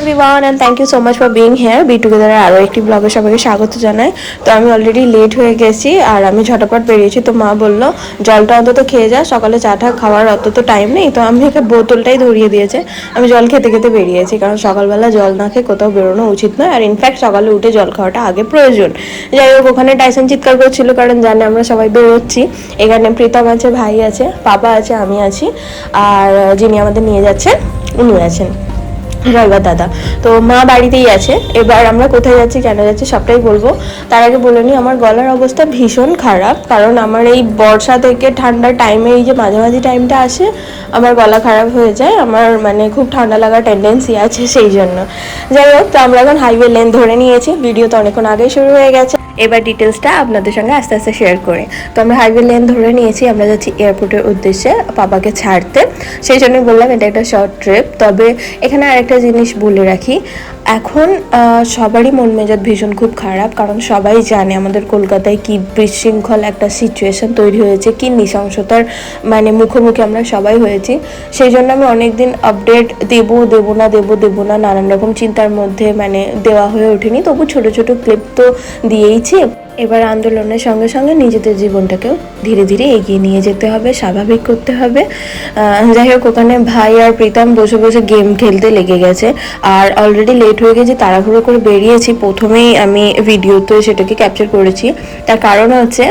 Everyone and thank you so much for being here be together আরও একটি ব্লগে সবাইকে স্বাগত জানাই। তো আমি অলরেডি লেট হয়ে গেছি, আর আমি ঝটপট বেরিয়েছি। তো মা বলল, জলটা অন্তত খেয়ে যা, সকালে চাটা খাওয়ার অত তো টাইম নেই। তো আমি একটা বোতলটাই ধরিয়ে দিয়েছে। আমি জল খেতে খেতে বেরিয়েছি, কারণ সকালবেলা জল না খেয়ে কোথাও বেরোনো উচিত নয়। আর ইনফ্যাক্ট সকালে উঠে জল খাওয়াটা আগে প্রয়োজন। যাই হোক, ওখানে টাইসন চিৎকার করছিল, কারণ জানে আমরা সবাই বেরোচ্ছি। এখানে প্রীতম আছে, ভাই আছে, পাপা আছে, আমি আছি। আর যিনি আমাদের নিয়ে যাচ্ছেন উনি আছেন। ড্রাইভার দাদা। তো মা বাড়িতেই আছে। এবার আমরা কোথায় যাচ্ছি, কেন যাচ্ছি সবটাই বলব। তার আগে বলে নিই, আমার গলার অবস্থা ভীষণ খারাপ। কারণ আমার এই বর্ষা থেকে ঠান্ডার টাইমে এই যে মাঝামাঝি টাইমটা আসে, আমার গলা খারাপ হয়ে যায়। আমার মানে খুব ঠান্ডা লাগার টেন্ডেন্সি আছে সেই জন্য। যাই হোক, তো আমরা এখন হাইওয়ে লেন ধরে নিয়েছি। ভিডিও তো অনেকক্ষণ আগেই শুরু হয়ে গেছে। এবার ডিটেলসটা আপনাদের সঙ্গে আস্তে আস্তে শেয়ার করে। তো আমরা হাইওয়ে লেন ধরে নিয়েছি, আমরা যাচ্ছি এয়ারপোর্টের উদ্দেশ্যে পাপাকে ছাড়তে। সেই জন্যই বললাম এটা একটা শর্ট ট্রিপ তবে এখানে আরেকটা জিনিস বলে রাখি, এখন সবারই মন মেজাজ ভীষণ খুব খারাপ, কারণ সবাই জানে আমাদের কলকাতায় কি বিশৃঙ্খল একটা সিচুয়েশন তৈরি হয়েছে, কি নৃশংসতার মানে মুখোমুখি আমরা সবাই হয়েছি। সেই জন্য আমি অনেকদিন আপডেট দেবো দেবো না, দেবো দেবো না, নানান রকম চিন্তার মধ্যে মানে দেওয়া হয়ে ওঠেনি। তবু ছোট ছোট ক্লিপ তো দিয়েইছি। পেরেছি এবার আন্দোলনের সঙ্গে সঙ্গে নিজেদের জীবনটাকেও ধীরে ধীরে এগিয়ে নিয়ে যেতে হবে, স্বাভাবিক করতে হবে। যাই হোক, ওখানে ভাই আর প্রীতম বসে বসে গেম খেলতে লেগে গেছে। আর অলরেডি লেট হয়ে গেছে, তাড়াহুড়ো করে বেরিয়েছি। প্রথমেই আমি ভিডিওতে সেটাকে ক্যাপচার করেছি। তার কারণ হচ্ছে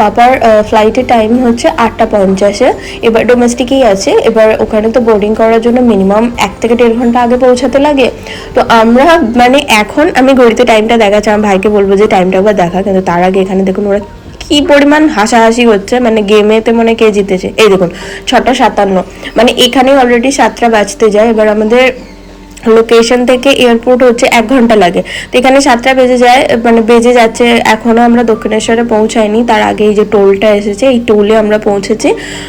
পাপার ফ্লাইটের টাইম হচ্ছে আটটা পঞ্চাশে। এবার ডোমেস্টিকই আছে। এবার ওখানে তো বোর্ডিং করার জন্য মিনিমাম এক থেকে দেড় ঘণ্টা আগে পৌঁছাতে লাগে। তো আমরা মানে এখন আমি ঘড়িতে টাইমটা দেখাচ্ছি, আমার ভাইকে বলব যে টাইমটা একবার দেখা, কিন্তু তার আগে এখানে দেখুন ওরা কি পরিমাণ হাসাহাসি হচ্ছে মানে গেমেতে মনে কে জিতেছে। এই দেখুন, ছটা সাতান্ন। মানে এখানে অলরেডি সাতটা বাজতে যায়, এবার আমাদের লোকেশন থেকে এয়ারপোর্ট হচ্ছে এক ঘণ্টা লাগে। তো এখানে সাতটা বেজে যায় মানে বেজে যাচ্ছে, এখনও আমরা দক্ষিণেশ্বরে পৌঁছাইনি তার আগে এই যে টোলটা এসেছে, এই টোলে আমরা পৌঁছেছি।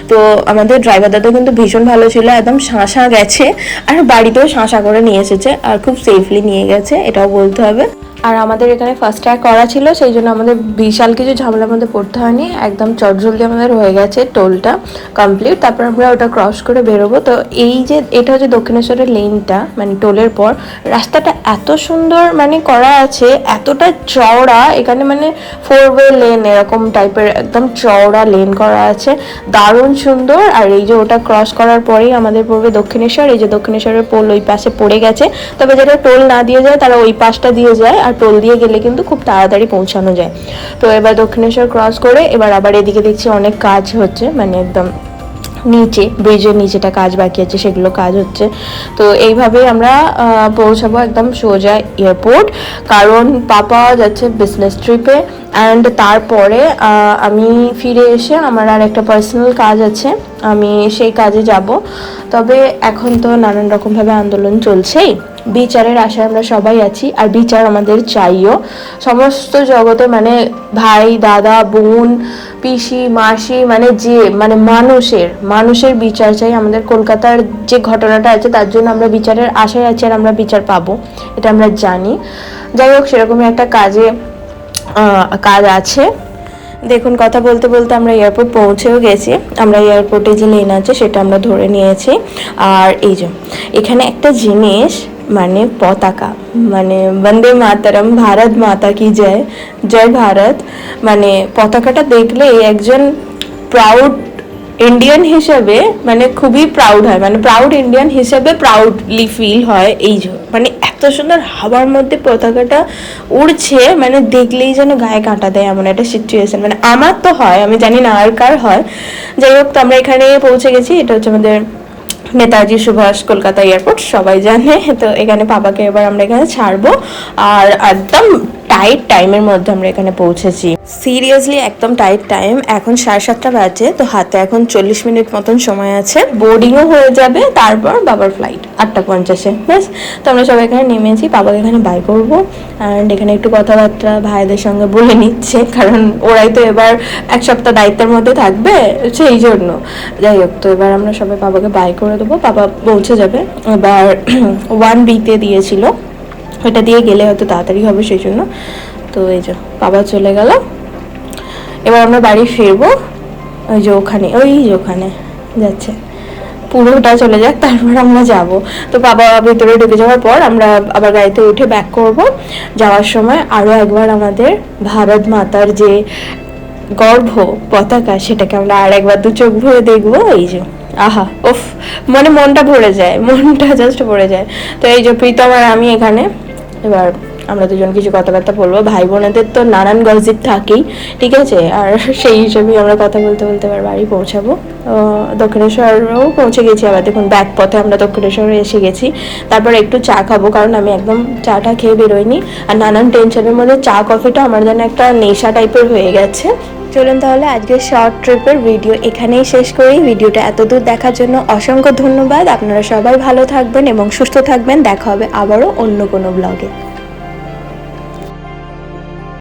তো আমাদের ড্রাইভার দাদা কিন্তু ভীষণ ভালো ছিল, একদম শাঁসা গেছে, আর বাড়িতেও শাঁসা করে নিয়ে এসেছে, আর খুব সেফলি নিয়ে গেছে, এটাও বলতে হবে। আর আমাদের এখানে ফার্স্ট ট্র্যাক করা ছিল, সেই জন্য আমাদের বিশাল কিছু ঝামেলার মধ্যে পড়তে হয়নি। একদম চটজলদি আমাদের হয়ে গেছে টোলটা কমপ্লিট তারপর আমরা ওটা ক্রস করে বেরোবো। তো এই যে, এটা হচ্ছে দক্ষিণেশ্বরের লেনটা মানে টোলের পর। রাস্তাটা এত সুন্দর মানে করা আছে, এতটা চওড়া, এখানে মানে ফোর ওয়ে লেন এরকম টাইপের একদম চওড়া লেন করা আছে। দারুণ সুন্দর। আর এই যে ওটা ক্রস করার পরেই আমাদের পড়বে দক্ষিণেশ্বর। এই যে দক্ষিণেশ্বরের পোল ওই পাশে পড়ে গেছে। তবে যেটা টোল না দিয়ে যায়, তারা ওই পাশটা দিয়ে যায়। আর টোল দিয়ে গেলে কিন্তু খুব তাড়াতাড়ি পৌঁছানো যায়। তো এবার দক্ষিণেশ্বর ক্রস করে এবার আবার এদিকে দেখছি অনেক কাজ হচ্ছে মানে একদম নিচে ব্রিজের নিচেটা কাজ বাকি আছে, সেগুলো কাজ হচ্ছে। তো এইভাবেই আমরা পৌঁছাবো একদম সোজা এয়ারপোর্ট কারণ পাপা যাচ্ছে বিজনেস ট্রিপে অ্যান্ড তারপরে আমি ফিরে এসে আমার আর একটা পার্সোনাল কাজ আছে, আমি সেই কাজে যাব। তবে এখন তো নানান রকমভাবে আন্দোলন চলছেই। বিচারের আশায় আমরা সবাই আছি, আর বিচার আমাদের চাইও। সমস্ত জগতে মানে ভাই, দাদা, বোন, পিসি, মাসি মানে যে মানে মানুষের মানুষের বিচার চাই আমাদের। কলকাতার যে ঘটনাটা আছে, তার জন্য আমরা বিচারের আশায় আছি, আর আমরা বিচার পাবো, এটা আমরা জানি। যাই হোক, সেরকমই একটা কাজে কাজ আছে। দেখুন, কথা বলতে বলতে আমরা এয়ারপোর্ট পৌঁছেও গেছি। আমরা এয়ারপোর্টে যে লেন আছে, সেটা আমরা ধরে নিয়েছি। আর এই যে, এখানে একটা জিনিস মানে পতাকা মানে বন্দে মাতারম ভারত মাতা কি জয় জয় ভারত মানে পতাকাটা দেখলে একজন প্রাউড ইন্ডিয়ান হিসেবে মানে খুবই প্রাউড হয় মানে প্রাউড ইন্ডিয়ান হিসেবে প্রাউডলি ফিল হয় এই মানে এত সুন্দর হাওয়ার মধ্যে পতাকাটা উড়ছে মানে দেখলেই যেন গায়ে কাঁটা দেয় এমন একটা সিচুয়েশন মানে আমার তো হয় আমি জানি না আর কার হয় যাই হোক তো আমরা এখানে পৌঁছে গেছি এটা হচ্ছে আমাদের নেতাজি সুভাষ কলকাতা এয়ারপোর্ট, সবাই জানে। তো এখানে পাপাকে এবার আমরা এখানে ছাড়বো। আর একদম টাইট টাইমের মধ্যে আমরা এখানে পৌঁছেছি। সিরিয়াসলি একদম টাইট টাইম এখন সাড়ে সাতটা বাজে, তো হাতে এখন চল্লিশ মিনিট মতন সময় আছে। বোর্ডিংও হয়ে যাবে, তারপর বাবার ফ্লাইট আটটা পঞ্চাশে। ব্যাস, তো আমরা সবাই এখানে নেমেছি, বাবাকে এখানে বাই করব। অ্যান্ড এখানে একটু কথাবার্তা ভাইদের সঙ্গে বলে নিচ্ছে, কারণ ওরাই তো এবার এক সপ্তাহ দায়িত্বের মধ্যে থাকবে, সেই জন্য। যাই হোক, তো এবার আমরা সবাই বাবাকে বাই করে দেবো। বাবা পৌঁছে যাবে। এবার ওয়ান বিতে দিয়েছিল। ওটা দিয়ে গেলে হয়তো তাড়াতাড়ি হবে সেই জন্য তো এই যে বাবা চলে গেল। এবার আমরা বাড়ি ফিরবো ওই যে ওখানে, ওই যে ওখানে যাচ্ছে। পুরোটা চলে যাক, তারপর আমরা যাব। তো বাবা ভিতরে ঢুকে যাওয়ার পর আমরা আবার গাড়িতে উঠে ব্যাক করব। যাওয়ার সময় আরও একবার আমাদের ভারত মাতার যে গর্ভ পতাকা, সেটাকে আমরা আর একবার দু চোখ ভরে দেখব। এই যে, আহা ওফ মানে মনটা ভরে যায়, মনটা জাস্ট ভরে যায়। তো এই যে প্রীতম আর আমি এখানে। এবার আমরা দুজন কিছু কথাবার্তা বলব। ভাই বোনেদের তো নানান গসিপ থাকেই ঠিক আছে? আর সেই হিসেবেই আমরা কথা বলতে বলতে এবার বাড়ি পৌঁছাবো। দক্ষিণেশ্বরও পৌঁছে গেছি আবার। দেখুন ব্যাক পথে আমরা দক্ষিণেশ্বরে এসে গেছি। তারপর একটু চা খাব, কারণ আমি একদম চাটা খেয়ে বেরোইনি। আর নানান টেনশনের মধ্যে চা কফিটা আমার যেন একটা নেশা টাইপের হয়ে গেছে। চলুন তাহলে আজকে শর্ট ট্রিপের ভিডিও এখানেই শেষ করি। ভিডিওটা এতদূর দেখার জন্য অসংখ্য ধন্যবাদ। আপনারা সবাই ভালো থাকবেন এবং সুস্থ থাকবেন। দেখা হবে আবারও অন্য কোনো ব্লগে